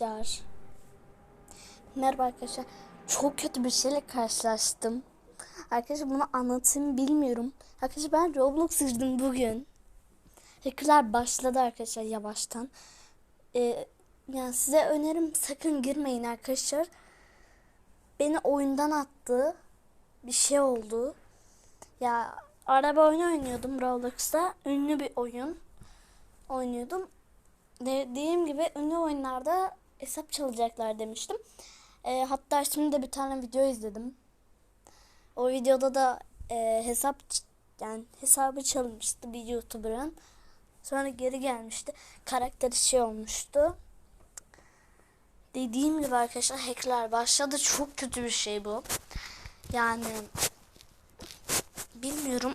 Arkadaşlar. Merhaba arkadaşlar. Çok kötü bir şeyle karşılaştım. Arkadaşlar bunu anlatayım bilmiyorum. Arkadaşlar ben Roblox girdim bugün. Hackerlar başladı arkadaşlar yavaştan. Ee, yani size önerim sakın girmeyin arkadaşlar. Beni oyundan attı. Bir şey oldu. Ya araba oyunu oynuyordum Roblox'ta. Ünlü bir oyun oynuyordum dediğim gibi ünlü oyunlarda hesap çalacaklar demiştim. E, hatta şimdi de bir tane video izledim. O videoda da e, hesap yani hesabı çalınmıştı bir YouTuber'ın. Sonra geri gelmişti. Karakteri şey olmuştu. Dediğim gibi arkadaşlar hackler başladı. Çok kötü bir şey bu. Yani bilmiyorum.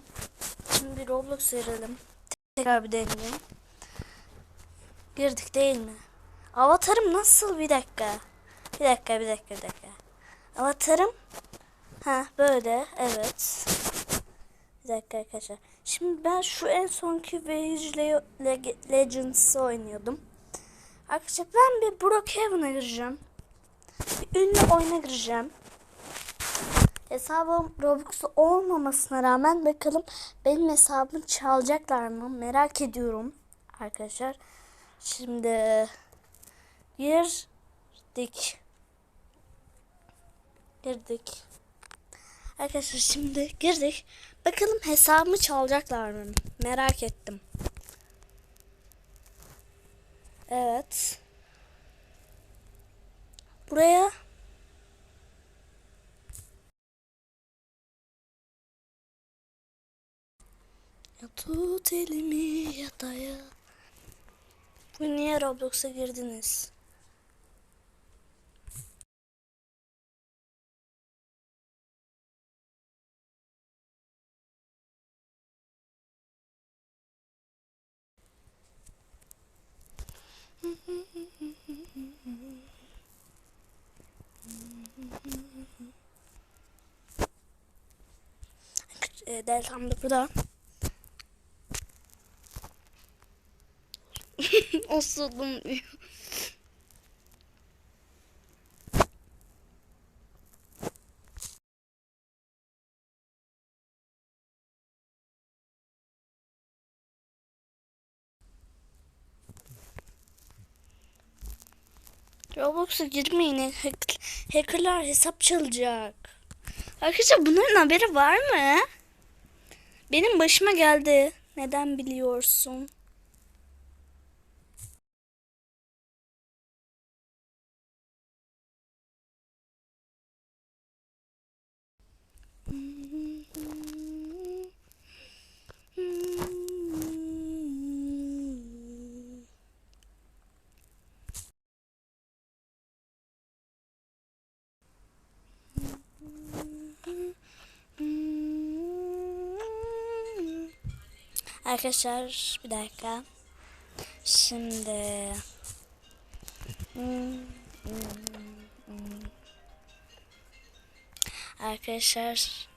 Şimdi bir Roblox verelim. Tekrar bir deneyeyim. Girdik değil mi? Avatarım nasıl bir dakika? Bir dakika bir dakika bir dakika. Avatarım ha böyle evet. Bir dakika arkadaşlar. Şimdi ben şu en sonki Vage Le Le Legends'ı oynuyordum. Arkadaşlar ben bir Brookhaven'a gireceğim. Bir ünlü oyuna gireceğim. Hesabım Robux'lu olmamasına rağmen bakalım benim hesabımı çalacaklar mı merak ediyorum arkadaşlar. Şimdi girdik. Girdik. Arkadaşlar şimdi girdik. Bakalım hesabımı çalacaklar mı? Merak ettim. Evet. Buraya Ya tut elimi ya daya. Bu niye Roblox'a girdiniz? E, Deltam da burada. Osurdum diyor. Roblox'a girmeyin. Hack, hackerlar hesap çalacak. Arkadaşlar bunların haberi var mı? Benim başıma geldi. Neden biliyorsun? Arkadaşlar bir dakika. Şimdi. Arkadaşlar.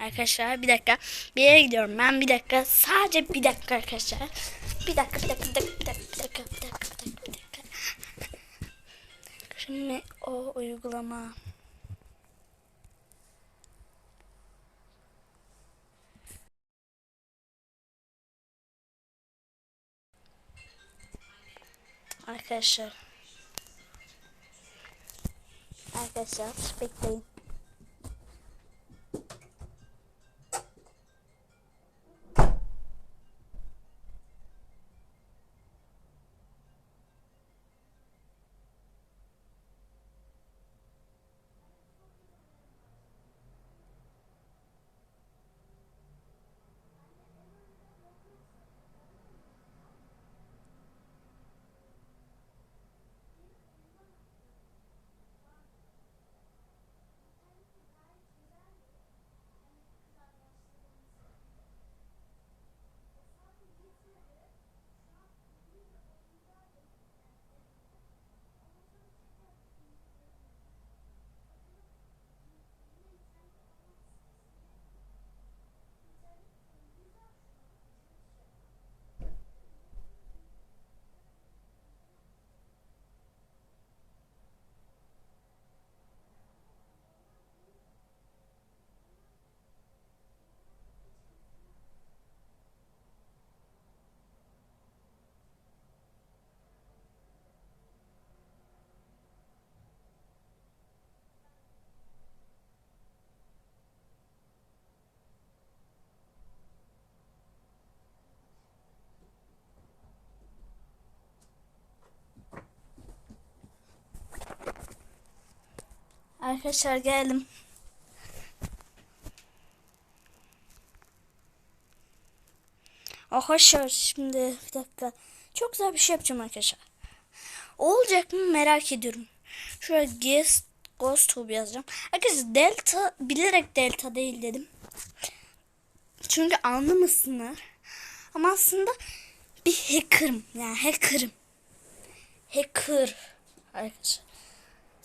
Arkadaşlar bir dakika. Bir yere gidiyorum ben bir dakika. Sadece bir dakika arkadaşlar. Bir dakika bir dakika bir dakika bir dakika bir dakika bir dakika bir dakika, bir dakika. şimdi o uygulama Arkadaşlar. Arkadaşlar bekleyin. Arkadaşlar geldim. Arkadaşlar şimdi bir dakika. Çok güzel bir şey yapacağım arkadaşlar. Olacak mı merak ediyorum. Şuraya guest ghost tube yazacağım. Arkadaşlar delta bilerek delta değil dedim. Çünkü anlamasınlar. Ama aslında bir hacker'ım. Yani hacker'ım. Hacker. Arkadaşlar.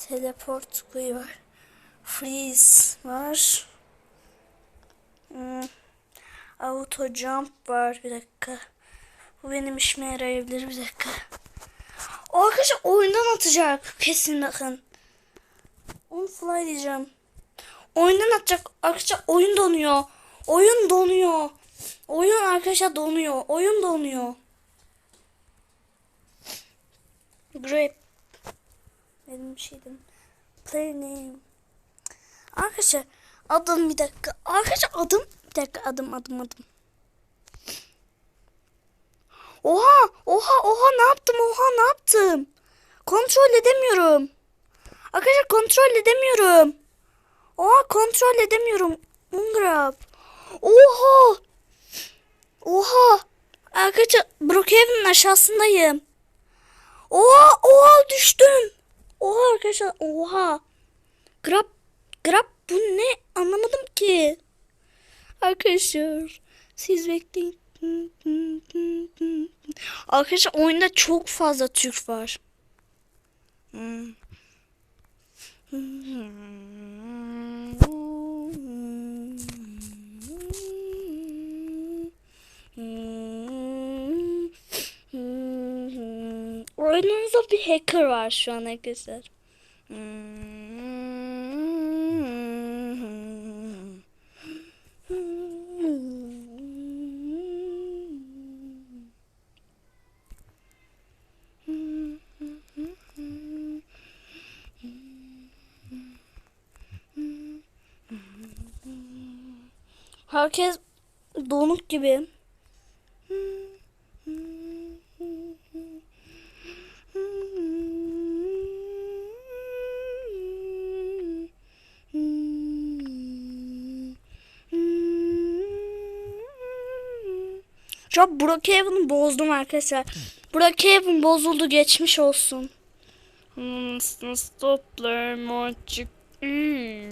Teleport kuyu var. Freeze var. Hmm. Auto jump var. Bir dakika. Bu benim işime yarayabilir. Bir dakika. O arkadaşlar oyundan atacak. Kesin bakın. On fly diyeceğim. Oyundan atacak. Arkadaşlar oyun donuyor. Oyun donuyor. Oyun arkadaşlar donuyor. Oyun donuyor. Grape. Benim şeydim. Play name. Arkadaşlar adım bir dakika. Arkadaşlar adım bir dakika adım adım adım. Oha oha oha ne yaptım oha ne yaptım. Kontrol edemiyorum. Arkadaşlar kontrol edemiyorum. Oha kontrol edemiyorum. Ungrab. Oha. Oha. Arkadaşlar Brookhaven'ın aşağısındayım. Oha oha düştüm. Oha arkadaşlar oha. Grab grab bu ne anlamadım ki. Arkadaşlar siz bekleyin. Arkadaşlar oyunda çok fazla Türk var. Hmm. Oyununuzda bir hacker var şu an arkadaşlar. Herkes donuk gibi. Şu an Brookhaven'ı bozdum arkadaşlar. Brookhaven bozuldu geçmiş olsun. Stoplar maçık. Hmm.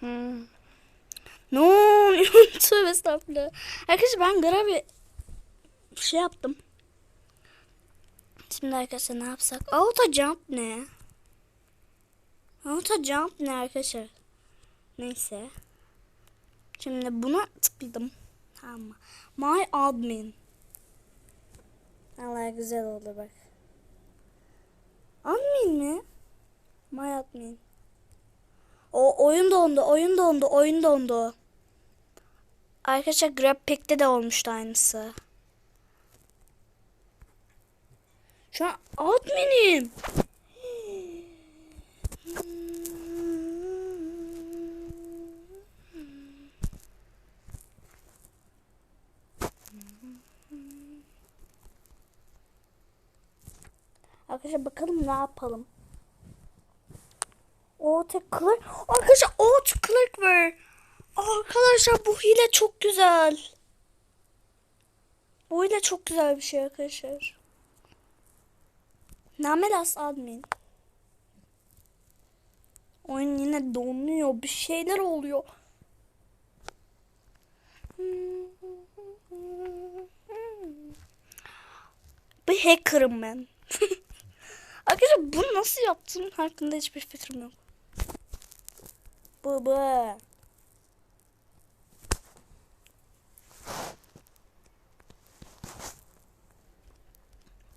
Hmm. Ne oluyor? Tövbe estağfurullah. Arkadaşlar ben gravi şey yaptım. Şimdi arkadaşlar ne yapsak? Auto jump ne? Auto jump ne arkadaşlar? Neyse. Şimdi buna tıkladım. Tamam? My admin. Allah güzel oldu bak. Admin mi? My admin. O oyun dondu, oyun dondu, oyun dondu. Arkadaşlar Grab Pack'te de olmuştu aynısı. Şu an adminim. Arkadaşlar bakalım ne yapalım. Auto Clerk. Arkadaşlar Auto Clerk var. Arkadaşlar bu hile çok güzel. Bu hile çok güzel bir şey arkadaşlar. Namelas admin. Oyun yine donuyor. Bir şeyler oluyor. Bir hacker'ım ben. Arkadaşlar bunu nasıl yaptım hakkında hiçbir fikrim yok. Bu.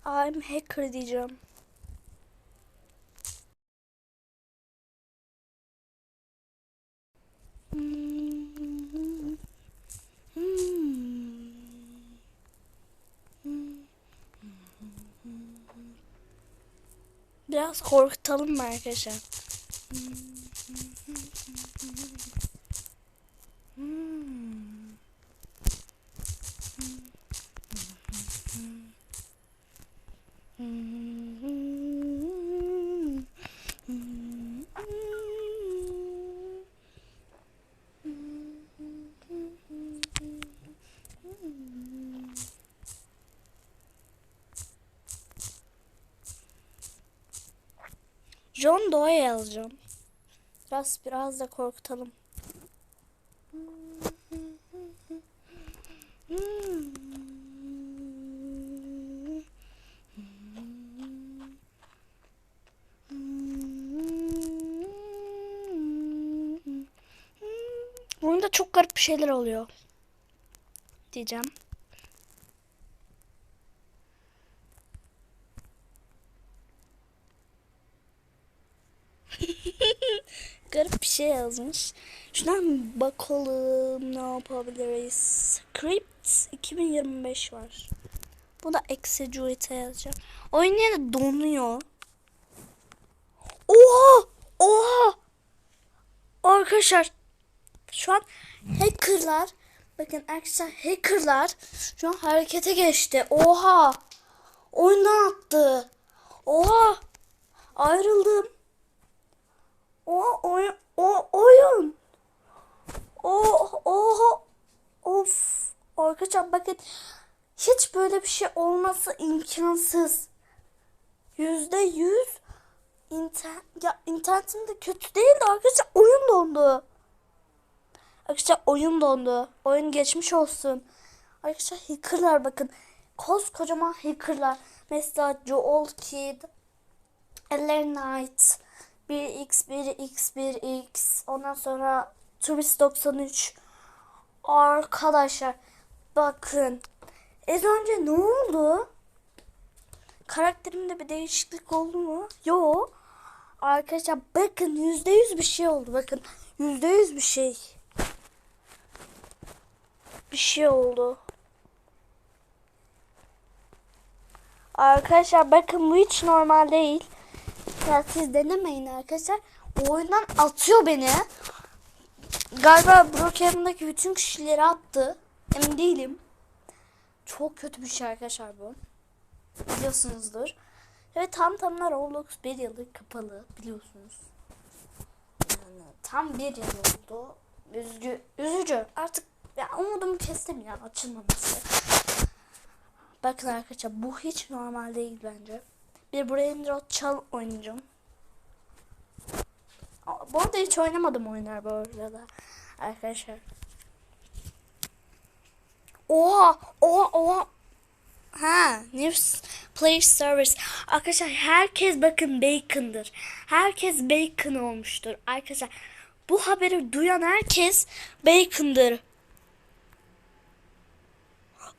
I'm hacker diyeceğim. Biraz korkutalım mı arkadaşlar? John Doe yazacağım. Biraz biraz da korkutalım. Oyunda çok garip bir şeyler oluyor. Diyeceğim. Garip bir şey yazmış. Şuradan bakalım ne yapabiliriz. Script 2025 var. Bu da Execute'e yazacağım. Oyun yine donuyor. Oha! Oha! Arkadaşlar şu an hackerlar bakın arkadaşlar hackerlar şu an harekete geçti. Oha! Oyundan attı. Oha! Ayrıldım. O oyun o oyun. O oha of arkadaşlar bakın hiç böyle bir şey olması imkansız. Yüzde yüz internet ya internetim de kötü değildi arkadaşlar oyun dondu. Arkadaşlar oyun dondu. Oyun geçmiş olsun. Arkadaşlar hackerlar bakın. Koskocaman hackerlar. Mesela Joel Kid, Ellen Knight, 1x 1x 1x ondan sonra Turist 93 arkadaşlar bakın. Az önce ne oldu? Karakterimde bir değişiklik oldu mu? Yok arkadaşlar bakın yüzde yüz bir şey oldu. Bakın yüzde yüz bir şey. Bir şey oldu. Arkadaşlar bakın bu hiç normal değil ya siz denemeyin arkadaşlar. O oyundan atıyor beni. Galiba Brookhaven'daki bütün kişileri attı. Emin değilim. Çok kötü bir şey arkadaşlar bu. Biliyorsunuzdur. Ve tam tamına Roblox bir yıldır kapalı biliyorsunuz. Yani tam bir yıl oldu. Üzgü, üzücü. Artık ya umudumu kestim ya açılmaması. Bakın arkadaşlar bu hiç normal değil bence. Bir Brain Rot Çal oynayacağım. Bu arada hiç oynamadım oyunlar bu arada. Arkadaşlar. Oha! Oha! Oha! Ha, News Play Service. Arkadaşlar herkes bakın Bacon'dır. Herkes Bacon olmuştur. Arkadaşlar bu haberi duyan herkes Bacon'dır.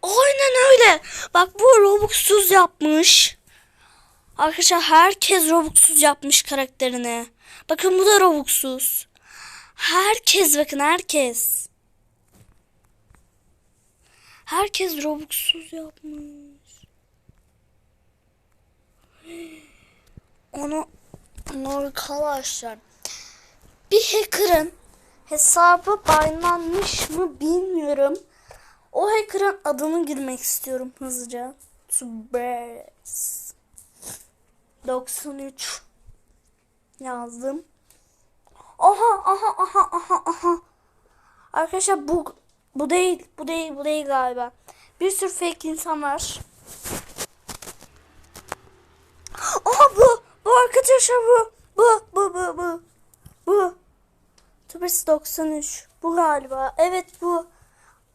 Aynen öyle. Bak bu Robux'suz yapmış. Arkadaşlar herkes Robux'suz yapmış karakterini. Bakın bu da Robux'suz. Herkes bakın herkes. Herkes Robux'suz yapmış. Onu arkadaşlar bir hacker'ın hesabı banlanmış mı bilmiyorum. O hacker'ın adını girmek istiyorum hızlıca. Subers. 93 yazdım. Aha aha aha aha aha. Arkadaşlar bu bu değil bu değil bu değil galiba. Bir sürü fake insan var. Aha bu bu arkadaşlar bu bu bu bu bu bu. Tubers 93 bu galiba. Evet bu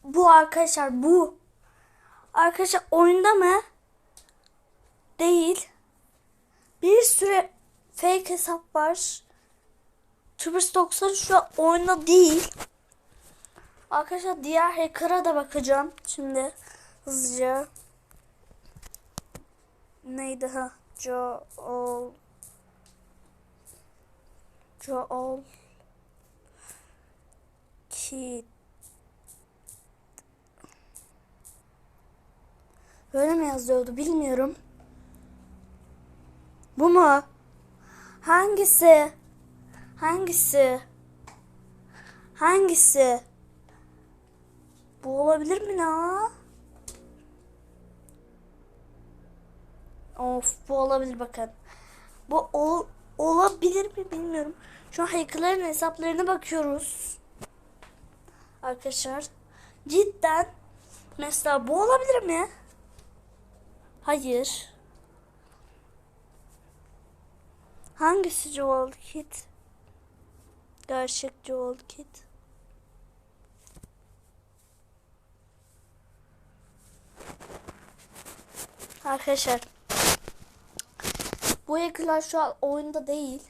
bu arkadaşlar bu. Arkadaşlar oyunda mı? Değil. Bir sürü fake hesap var. Tubers 90 şu an oyunda değil. Arkadaşlar diğer hacker'a da bakacağım. Şimdi hızlıca. Neydi ha? Joel. Joel. Kid. Böyle mi yazıyordu bilmiyorum. Bu mu? Hangisi? Hangisi? Hangisi? Bu olabilir mi la? Of bu olabilir bakın. Bu ol, olabilir mi bilmiyorum. Şu an hackerların hesaplarına bakıyoruz. Arkadaşlar. Cidden. Mesela bu olabilir mi? Hayır. Hangisi Joel Kid? Gerçek Joel Kid. Arkadaşlar bu hackerlar şu an oyunda değil.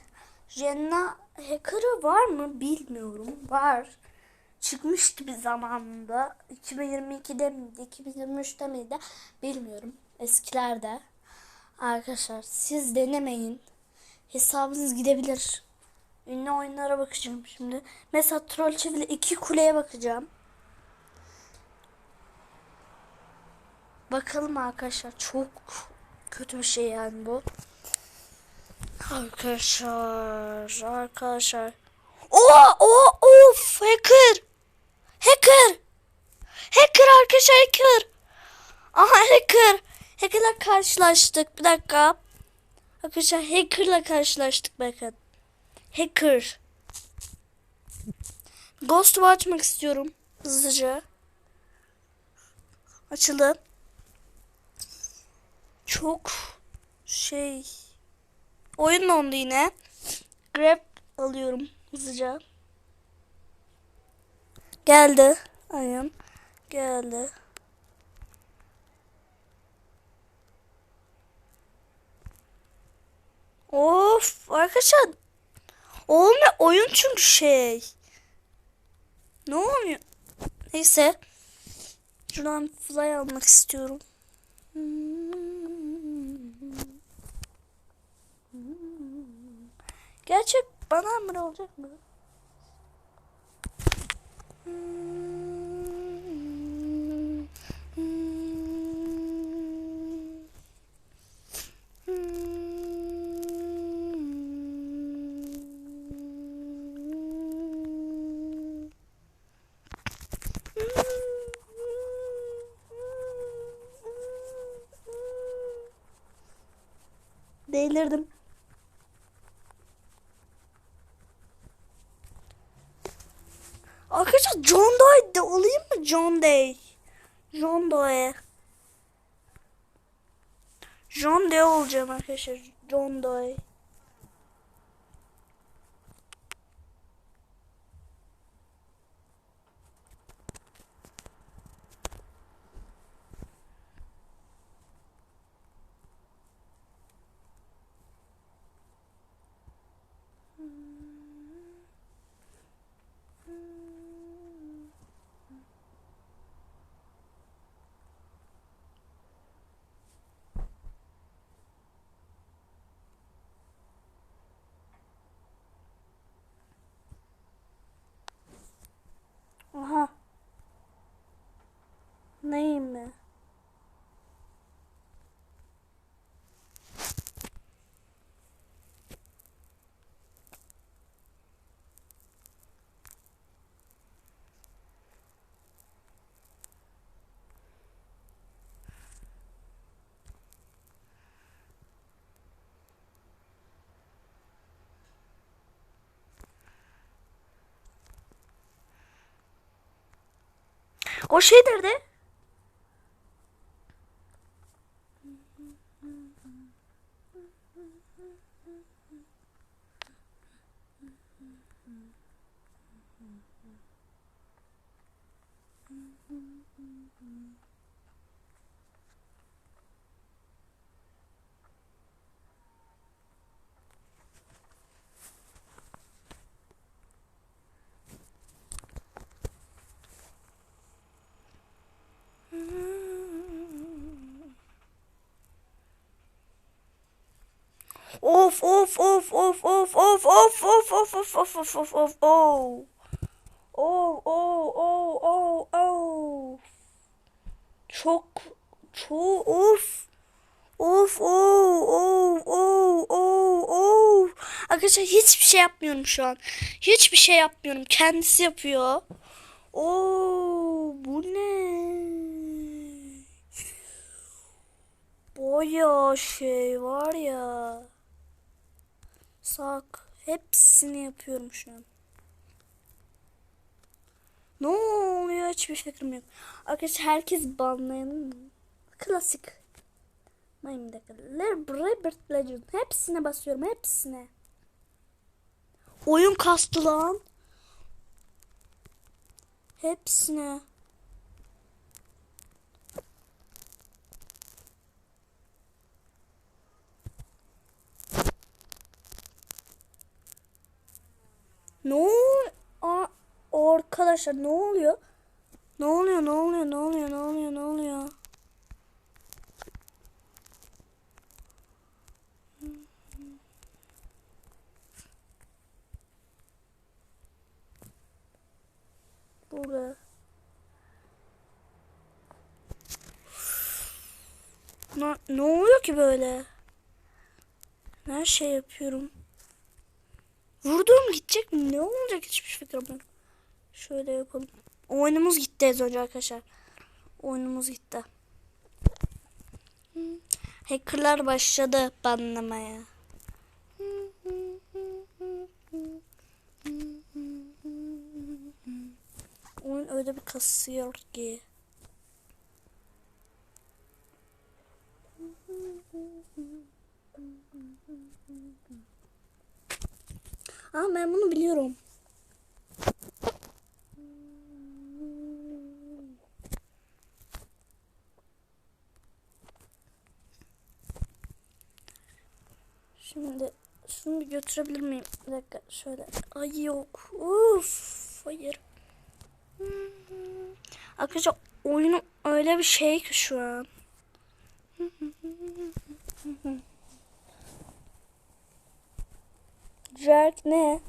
Jenna hacker'ı var mı bilmiyorum. Var. Çıkmıştı bir zamanında. 2022'de miydi? 2023'te miydi? Bilmiyorum. Eskilerde. Arkadaşlar siz denemeyin. Hesabınız gidebilir. Ünlü oyunlara bakacağım şimdi. Mesela Troll Çevili 2 kuleye bakacağım. Bakalım arkadaşlar çok kötü bir şey yani bu. Arkadaşlar, arkadaşlar. O, o, of, hacker. Hacker. Hacker arkadaşlar, hacker. Aha hacker. Hacker'la karşılaştık. Bir dakika. Arkadaşlar hacker'la karşılaştık bakın. Hacker. Ghost'u açmak istiyorum. Hızlıca. Açıldı. Çok şey oyun dondu yine. Grab alıyorum hızlıca. Geldi. Aynen. Geldi. Of arkadaşlar. Olmuyor oyun çünkü şey. Ne oluyor? Neyse. Şuradan fly almak istiyorum. Gerçek bana mı olacak mı? Delirdim. Arkadaşlar John Doe de olayım mı John Doe? John Doe. John Doe olacağım arkadaşlar. John Doe. Aha. Neyim mi? O şey nerede? Of of of of of of of of of of of of of of oh. Oh oh oh oh oh. Çok çok of. Of oh oh oh oh oh. Arkadaşlar hiçbir şey yapmıyorum şu an. Hiçbir şey yapmıyorum. Kendisi yapıyor. Oo bu ne? Baya şey var ya. Sak. Hepsini yapıyorum şu an. Ne oluyor hiçbir fikrim yok. Arkadaşlar herkes banlayalım mı? Klasik. Robert Legend. Hepsine basıyorum. Hepsine. oyun kastı lan. Hepsine. Ne oluyor? Aa, arkadaşlar ne oluyor? Ne oluyor? Ne oluyor? Ne oluyor? Ne oluyor? Ne oluyor? Burada. Ne, ne oluyor ki böyle? Her şey yapıyorum. Vurduğum gidecek mi? Ne olacak hiçbir fikrim yok. Şöyle yapalım. Oyunumuz gitti az önce arkadaşlar. Oyunumuz gitti. Hackerlar başladı banlamaya. Oyun öyle bir kasıyor ki. Aa ben bunu biliyorum. Şimdi şunu bir götürebilir miyim? Bir dakika şöyle. Ay yok. Uf, hayır. Arkadaşlar oyunu öyle bir şey ki şu an. Jack ne?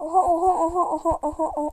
Oha oha oha oha oha oha.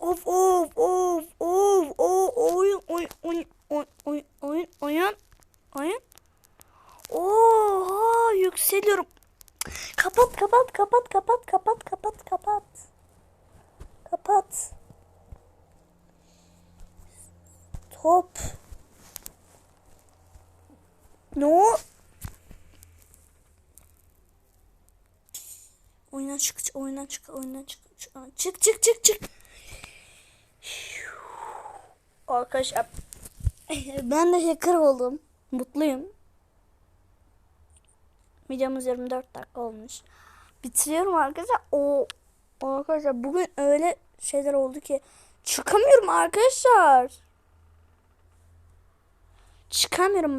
Of of of of of oyun oyun oyun oyun oyun oyun oyun oyun Oha yükseliyorum. Kapat kapat kapat kapat kapat kapat kapat. Kapat. Top. No. Oyundan çık, oyundan çık, oyundan çık. Çık çık çık çık. Arkadaşlar ben de hacker oldum. Mutluyum. Videomuz 24 dakika olmuş. Bitiriyorum arkadaşlar. O arkadaşlar bugün öyle şeyler oldu ki çıkamıyorum arkadaşlar. Çıkamıyorum